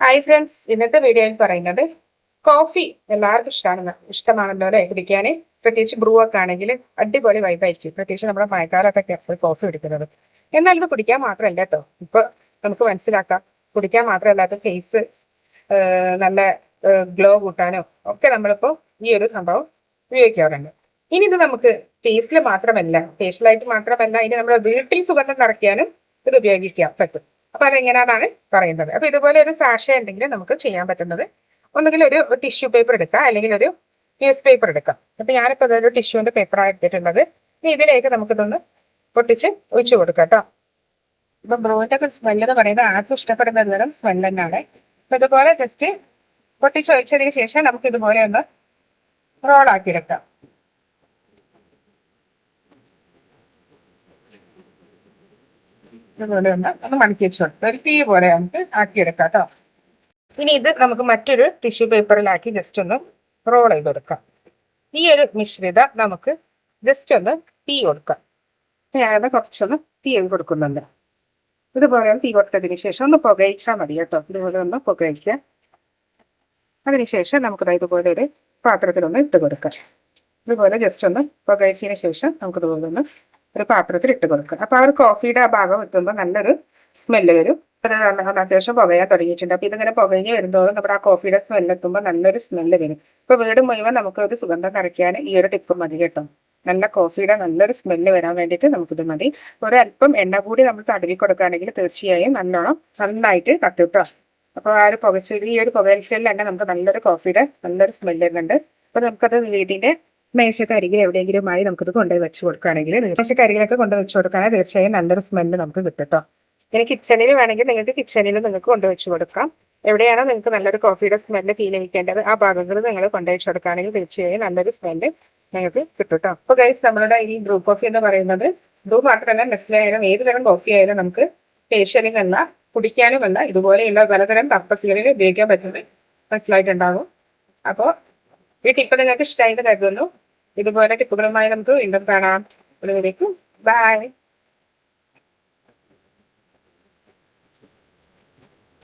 Hi friends ഇന്നത്തെ വീഡിയോയിൽ പറയുന്നത് കോഫി എല്ലാവർക്കും ഇഷ്ടമാണ് ഇഷ്ടമാണല്ലോ അല്ലേ? കുടിക്കാൻ പ്രത്യേകിച്ച് ബ്രൂ ഒക്കെ ആണെങ്കിൽ അടിപൊളി വൈബായിരിക്കും പ്രത്യേകിച്ച് നമ്മുടെ മഴക്കാലത്തൊക്കെ കോഫി കുടിക്കുന്നത്. എന്നാൽ ഇത് കുടിക്കാൻ മാത്രമല്ല കേട്ടോ ഇപ്പൊ നമുക്ക് മനസ്സിലാക്കാം. കുടിക്കാൻ മാത്രമല്ലാത്ത ഫേസ് നല്ല ഗ്ലോ കൂട്ടാനോ ഒക്കെ നമ്മളിപ്പോൾ ഈ ഒരു സംഭവം ഉപയോഗിക്കാറുണ്ട്. ഇനി ഇത് നമുക്ക് ഫേസിൽ മാത്രമല്ല ഫേഷ്യലായിട്ട് മാത്രമല്ല ഇനി നമ്മുടെ വീട്ടിൽ സുഗന്ധം നിറയ്ക്കാനും ഇത് ഉപയോഗിക്കാൻ പറ്റും. അപ്പൊ അതെങ്ങനെയാണെന്നാണ് പറയുന്നത്. അപ്പൊ ഇതുപോലെ ഒരു സാഷ ഉണ്ടെങ്കിൽ നമുക്ക് ചെയ്യാൻ പറ്റുന്നത് ഒന്നുകിൽ ഒരു ടിഷ്യൂ പേപ്പർ എടുക്കാം അല്ലെങ്കിൽ ഒരു ന്യൂസ് പേപ്പർ എടുക്കാം. അപ്പൊ ഞാനിപ്പോ അതൊരു ടിഷ്യൂവിന്റെ പേപ്പറാണ് എടുത്തിട്ടുള്ളത്. ഇനി ഇതിലേക്ക് നമുക്കിതൊന്ന് പൊട്ടിച്ച് ഒഴിച്ചു കൊടുക്കാം കേട്ടോ. ഇപ്പൊ ഒക്കെ സ്മെല്ല് എന്ന് പറയുന്നത് ആർക്കും ഇഷ്ടപ്പെടുന്ന തരം സ്മെല്ല് തന്നെയാണ്. അപ്പൊ ഇതുപോലെ ജസ്റ്റ് പൊട്ടിച്ച് ഒഴിച്ചതിന് ശേഷം നമുക്ക് ഇതുപോലെ ഒന്ന് റോളാക്കി എടുക്കാം. ഇതുപോലെ ഒന്ന് ഒന്ന് മടക്കി വെച്ചു ഒരു ടീ പോലെ നമുക്ക് ആക്കിയെടുക്കാം കേട്ടോ ഇനി ഇത് നമുക്ക് മറ്റൊരു ടിഷ്യൂ പേപ്പറിലാക്കി ജസ്റ്റ് ഒന്ന് റോൾ ചെയ്ത് കൊടുക്കാം ഈ ഒരു മിശ്രിത നമുക്ക് ജസ്റ്റ് ഒന്ന് തീ കൊടുക്കാം. ഞാനത് കുറച്ചൊന്ന് തീ കൊടുക്കുന്നുണ്ട്. ഇതുപോലെ തീ കൊടുത്തതിന് ശേഷം ഒന്ന് പുകയിച്ചാൽ മതി കേട്ടോ. ഇതുപോലെ ഒന്ന് പുകയിക്കുക. അതിനുശേഷം നമുക്കത് ഇതുപോലെ ഒരു പാത്രത്തിലൊന്ന് ഇട്ട് കൊടുക്കാം. ഇതുപോലെ ജസ്റ്റ് ഒന്ന് പുകയിച്ചതിന് ശേഷം നമുക്ക് ഇതുപോലെ ഒന്ന് ഒരു പാത്രത്തിൽ ഇട്ട് കൊടുക്കുക. അപ്പൊ ആ ഒരു കോഫിയുടെ ആ ഭാഗം എത്തുമ്പോൾ നല്ലൊരു സ്മെല്ല് വരും. അത് അത്യാവശ്യം പുകയാൻ തുടങ്ങിയിട്ടുണ്ട്. അപ്പൊ ഇതിങ്ങനെ പുകഞ്ഞ് വരുന്നതോറും നമ്മുടെ ആ കോഫിയുടെ സ്മെല്ല് എത്തുമ്പോൾ നല്ലൊരു സ്മെല്ല് വരും. ഇപ്പൊ വീട് മുഴുവൻ നമുക്ക് ഒരു സുഗന്ധം കറിക്കാൻ ഈ ഒരു ടിപ്പ് മതി കേട്ടോ. നല്ല കോഫിയുടെ നല്ലൊരു സ്മെല്ല് വരാൻ വേണ്ടിയിട്ട് നമുക്കിത് മതി. ഒരല്പം എണ്ണ കൂടി നമ്മൾ തടവി കൊടുക്കുകയാണെങ്കിൽ തീർച്ചയായും നല്ലോണം നന്നായിട്ട് കത്തിട്ടോ. അപ്പോൾ ആ ഒരു പുകച്ചെടി ഈ ഒരു പുകച്ചിൽ തന്നെ നമുക്ക് നല്ലൊരു കോഫിയുടെ നല്ലൊരു സ്മെല്ല് വരുന്നുണ്ട്. അപ്പൊ നമുക്കത് വീടിന്റെ മേശക്കരികിൽ എവിടെയെങ്കിലുമായി നമുക്കിത് കൊണ്ടുപോയി വെച്ച് കൊടുക്കുകയാണെങ്കിൽ മേശക്കരികിലൊക്കെ കൊണ്ടുപോയി വെച്ച് കൊടുക്കുകയാണെങ്കിൽ തീർച്ചയായും നല്ലൊരു സ്മെല്ല് നമുക്ക് കിട്ടും കേട്ടോ ഇനി കിച്ചണിൽ വേണമെങ്കിൽ നിങ്ങൾക്ക് കിച്ചണിൽ നിങ്ങൾക്ക് കൊണ്ടുവച്ച് കൊടുക്കാം. എവിടെയാണോ നിങ്ങൾക്ക് നല്ലൊരു കോഫിയുടെ സ്മെല്ല് ഫീൽ ചെയ്യിക്കേണ്ടത് ആ ഭാഗങ്ങൾ നിങ്ങൾ കൊണ്ടുവച്ച് കൊടുക്കുകയാണെങ്കിൽ തീർച്ചയായും നല്ലൊരു സ്മെല്ല് നിങ്ങൾക്ക് കിട്ടും കേട്ടോ അപ്പൊ ഗൈസ് നമ്മളുടെ ഈ ബ്രൂ കോഫി എന്ന് പറയുന്നത് ബ്രൂ മാത്രമല്ല നെസ്ലെ ആയാലും ഏത് തരം കോഫി ആയാലും നമുക്ക് ഫേഷ്യലിംഗ് അല്ല കുടിക്കാനുമല്ല ഇതുപോലെയുള്ള പലതരം പർപ്പസുകളിൽ ഉപയോഗിക്കാൻ പറ്റുന്നത് മനസ്സിലായിട്ടുണ്ടാകും അപ്പോൾ ഈ ടിപ്പ് നിങ്ങൾക്ക് ഇഷ്ടമായിട്ട് കരുതുന്നു. ഇതുപോലെ ടിപ്പുകളുമായി നമുക്ക് വീണ്ടും കാണാം. ബൈ